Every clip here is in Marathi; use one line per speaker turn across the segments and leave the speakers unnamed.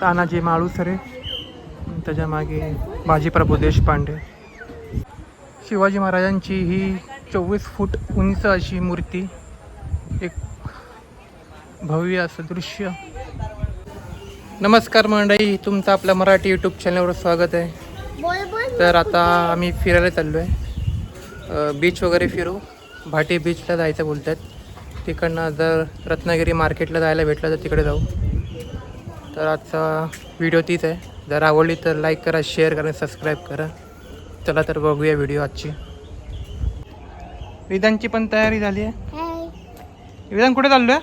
तानाजी माळुसरे त्याच्यामागे बाजीप्रभू देशपांडे. शिवाजी महाराजांची ही चोवीस फूट उंच अशी मूर्ती एक भव्य असं दृश्य. नमस्कार मंडळी तुमचं आपल्या मराठी यूट्यूब चॅनलवर स्वागत आहे. तर आता आम्ही फिरायला चाललो आहे बीच वगैरे फिरू. भाटी बीचला जायचं बोलत आहेत तिकडनं जर रत्नागिरी मार्केटला जायला भेटलं तर तिकडे जाऊ. तर आजचा व्हिडिओ तीच आहे. जर आवडली तर लाईक करा शेअर करा सबस्क्राईब करा. चला तर बघूया व्हिडिओ आजची. विधानची पण तयारी झाली आहे. विधान कुठे चाललो आहे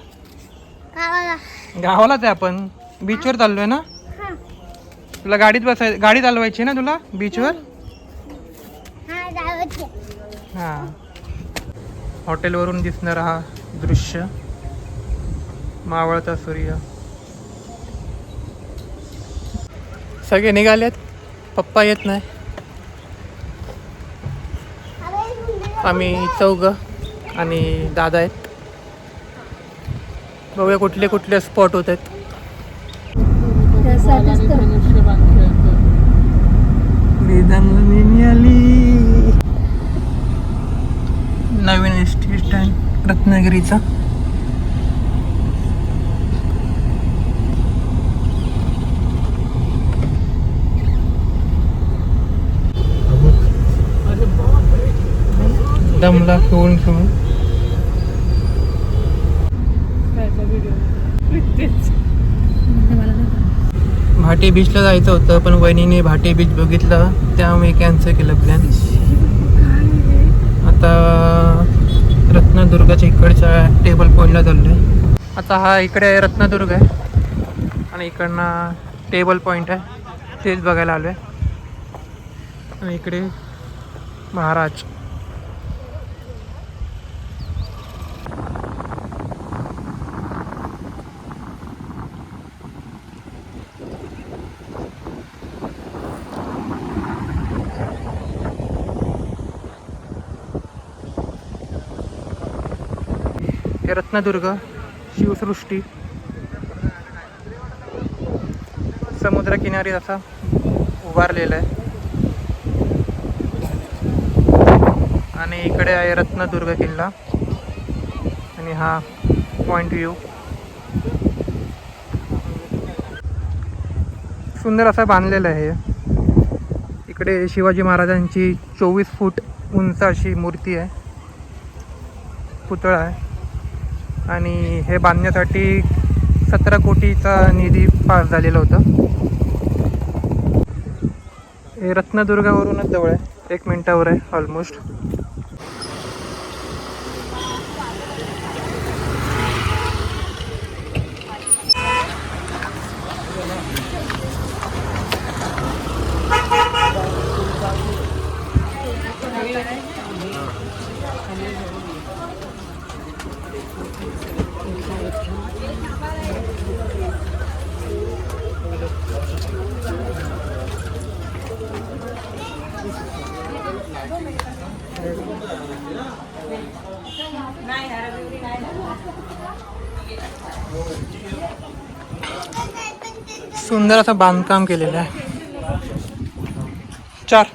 गावाला.
गावालाच आहे आपण. बीचवर चाललो आहे ना? तुला गाडीत बसाय गाडी चालवायची ना तुला? बीचवर
हा
हां. हॉटेलवरून दिसणारा हा दृश्य. मावळता सूर्य. सगळे निघालेत. पप्पा येत नाही. आम्ही चौघ आणि दादा आहेत. बघूया कुठले कुठले स्पॉट होत आहेत नवीन एस टी स्टँड रत्नागिरीचा. दमला खेळून खेळून भाटे बीचला जायचं होतं पण वहिनीने भाटे बीच बघितलं. त्यामुळे कॅन्सल केलं प्लॅन आता रत्नदुर्गाच्या इकडच्या टेबल पॉईंटला चाललो आहे आता हा इकडे रत्नदुर्ग आहे. आणि इकडनं टेबल पॉईंट आहे. तेच बघायला आलो आहे आणि इकडे महाराज हे रत्नदुर्ग शिवसृष्टी समुद्रकिनारी असा उभारलेला आहे. आणि इकडे आहे रत्नदुर्ग किल्ला. आणि हा पॉइंट व्ह्यू सुंदर असा बांधलेला आहे. इकडे शिवाजी महाराजांची चोवीस फूट उंच अशी मूर्ती आहे. पुतळा आहे. आणि हे बांधण्यासाठी सतरा कोटीचा निधी पास झालेला होता. हे रत्नदुर्गावरूनच जवळ आहे. एक मिनटावर आहे ऑलमोस्ट सुंदर असं बांधकाम केलेलं आहे. चार.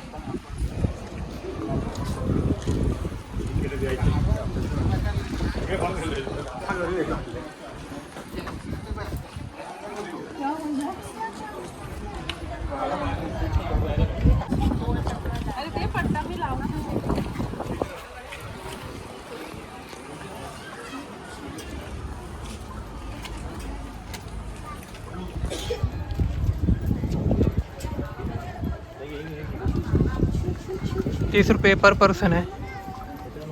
तीस रुपये पर पर्सन है।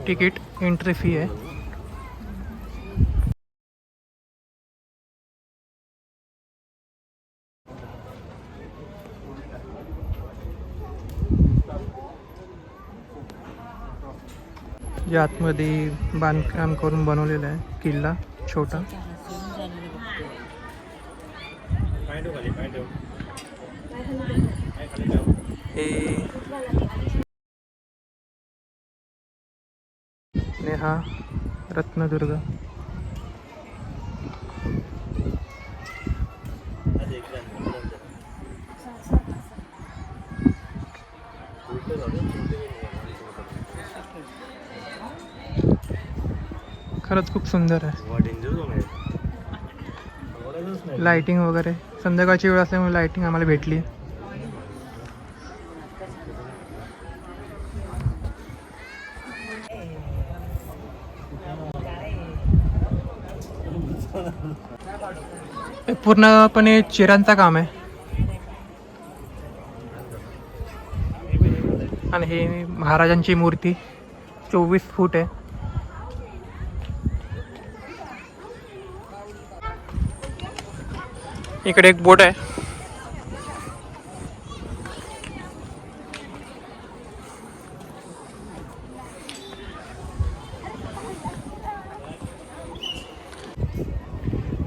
टिकट एंट्री फ़ी आहे जे आतमध्ये बांधकाम करून बनवलेलं आहे किल्ला छोटा. हे हा रत्नदुर्ग. खरंच खूप सुंदर आहे. लाइटिंग वगैरे. संध्याकाळची वेळ असल्यामुळे लाइटिंग आम्हाला भेटली. पूर्णपणे चिरांचा काम आहे. आणि ही महाराजांची मूर्ती चोवीस फूट आहे. इकडे एक बोट आहे.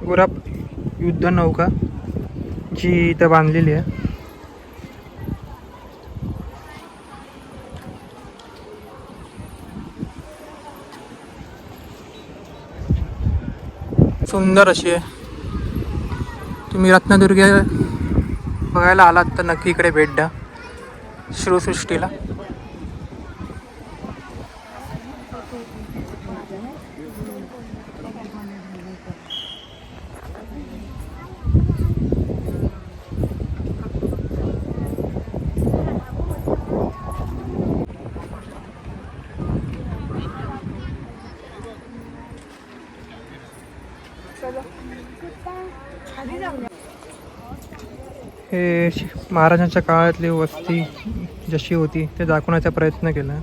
गुराप युद्ध नौका जी इथं बांधलेली आहे. सुंदर अशी आहे. तुम्ही रत्नदुर्ग बघायला आलात तर नक्की इकडे भेट द्या. श्रीसृष्टीला. हे शि- महाराजांच्या काळातली वस्ती जशी होती ते दाखवण्याचा प्रयत्न केला.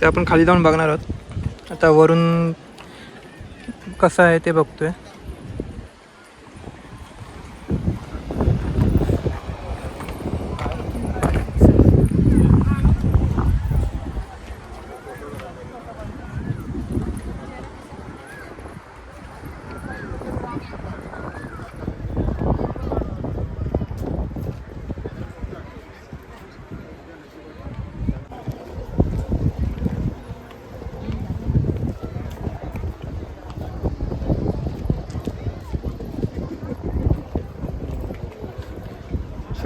ते आपण खाली जाऊन बघणार आहोत. आता वरून कसं आहे ते बघतोय.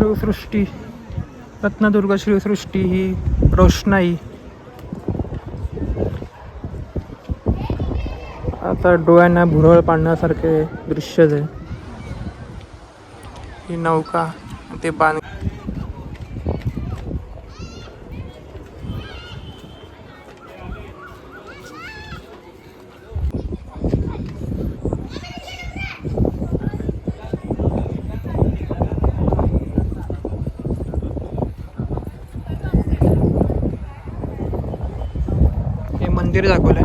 श्रीसृष्टी रत्नदुर्ग श्रीसृष्टी ही रोषणाई. आता डोळ्यांना भुरळ पाडण्यासारखे दृश्य आहे ही नौका ते बांध हे मंदिर दाखवलंय
सांगितलं अरे तुला सांग अरे म्हणजे सांगितलं पाहिजे ना पण तुझं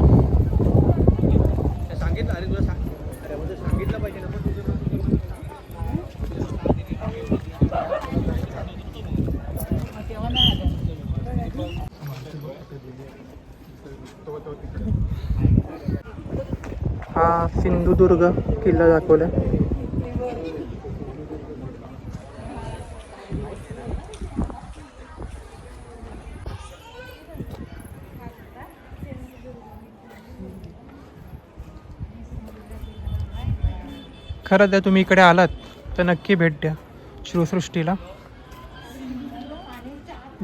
हा सिंधुदुर्ग किल्ला दाखवलाय. खरं जर तुम्ही इकडे आलात तर नक्की भेट द्या. शिवसृष्टीला.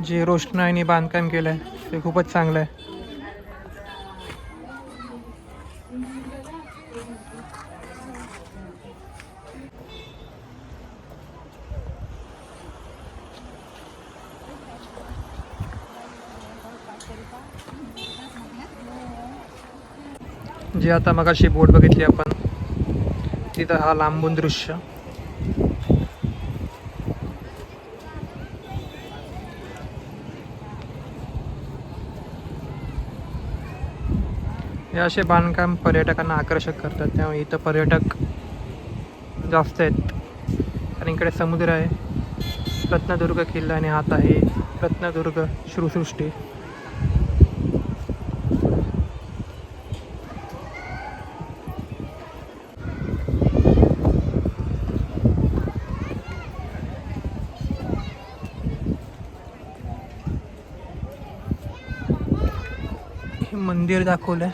जे रोषणाईने बांधकाम केलं आहे ते खूपच चांगलं आहे जे आता मगाशी बोट बघितली आपण तिथं हा लांबून दृश्य. हे असे बांधकाम पर्यटकांना आकर्षक करतात. त्यामुळे इथं पर्यटक जास्त आहेत. आणि इकडे समुद्र आहे. रत्नदुर्ग किल्ला आणि हात आहे. रत्नदुर्ग श्रुसृष्टी हे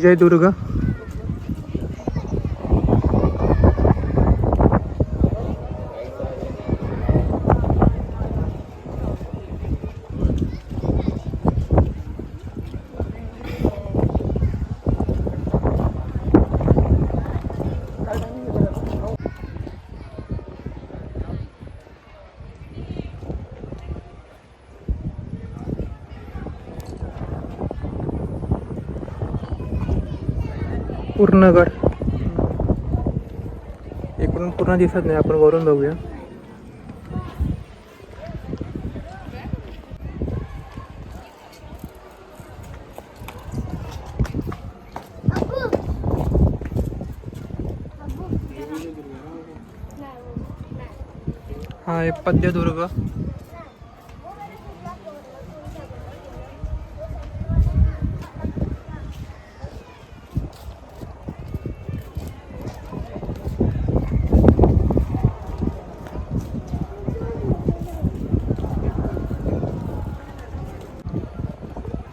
जय दुर्गा. पूर्ण पूर्णगड. इकडून पूर्ण दिसत नाही आपण वरून बघूया. हा हे पद्यदुर्ग.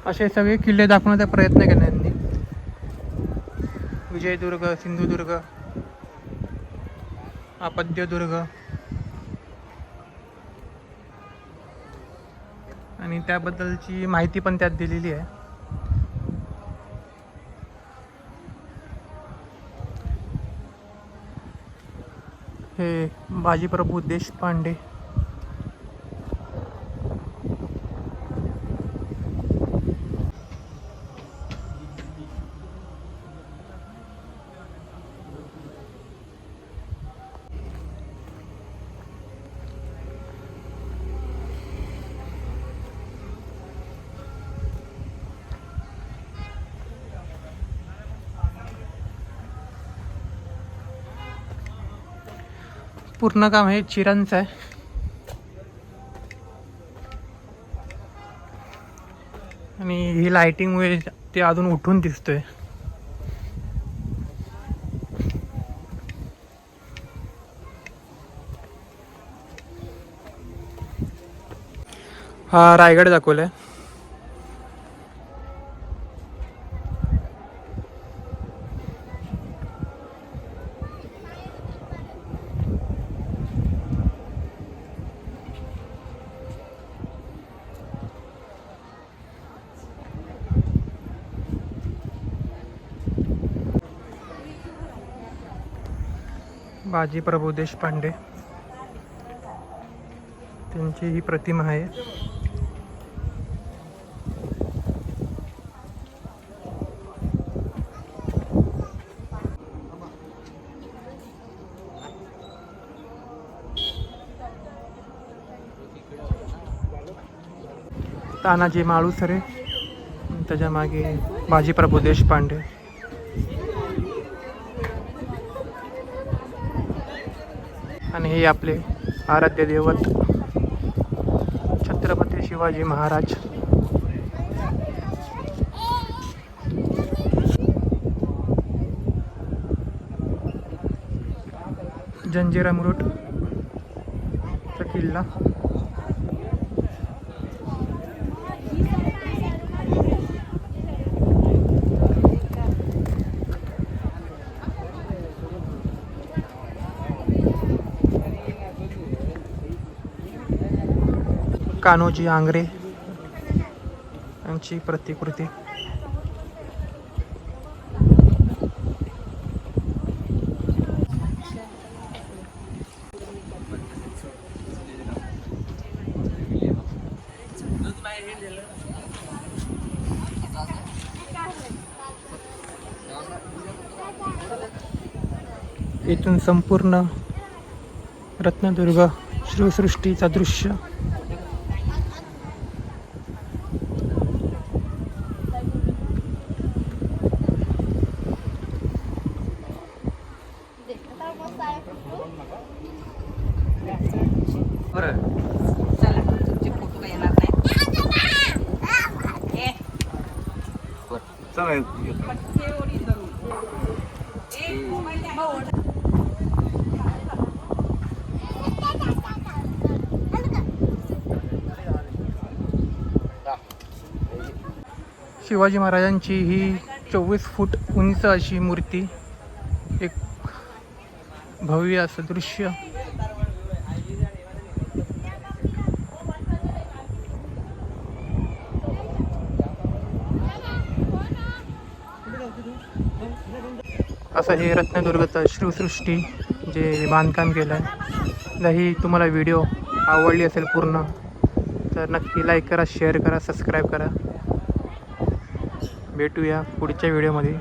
असे सगळे किल्ले दाखवण्याचा प्रयत्न केला त्यांनी विजयदुर्ग सिंधुदुर्ग अपद्यदुर्ग. आणि त्याबद्दलची माहिती पण त्यात दिलेली आहे. हे बाजीप्रभू देशपांडे. पूर्ण काम हे चिरांचं आहे. आणि ही लाइटिंगमुळे ते अजून उठून दिसतोय. हा रायगड दाखवलाय. बाजी प्रभू देशपांडे. त्यांची ही प्रतिमा आहे. तानाजी माळुसरे त्याच्यामागे बाजीप्रभू देशपांडे. आणि हे आपले आराध्य दैवत छत्रपती शिवाजी महाराज. जंजिरा मुरुट चा किल्ला. कान्होजी आंग्रे यांची प्रतिकृती. इथून संपूर्ण रत्नदुर्ग शिवसृष्टीचा दृश्य शिवाजी महाराजांची ही चोवीस फूट उंच अशी मूर्ती एक भव्य असं दृश्य. असं हे रत्नदुर्गचं शिवसृष्टी जे बांधकाम केलं आहे जर ही तुम्हाला व्हिडिओ आवडली असेल पूर्ण तर नक्की लाईक करा शेअर करा सबस्क्राईब करा. भेटूया पुढच्या व्हिडिओमध्ये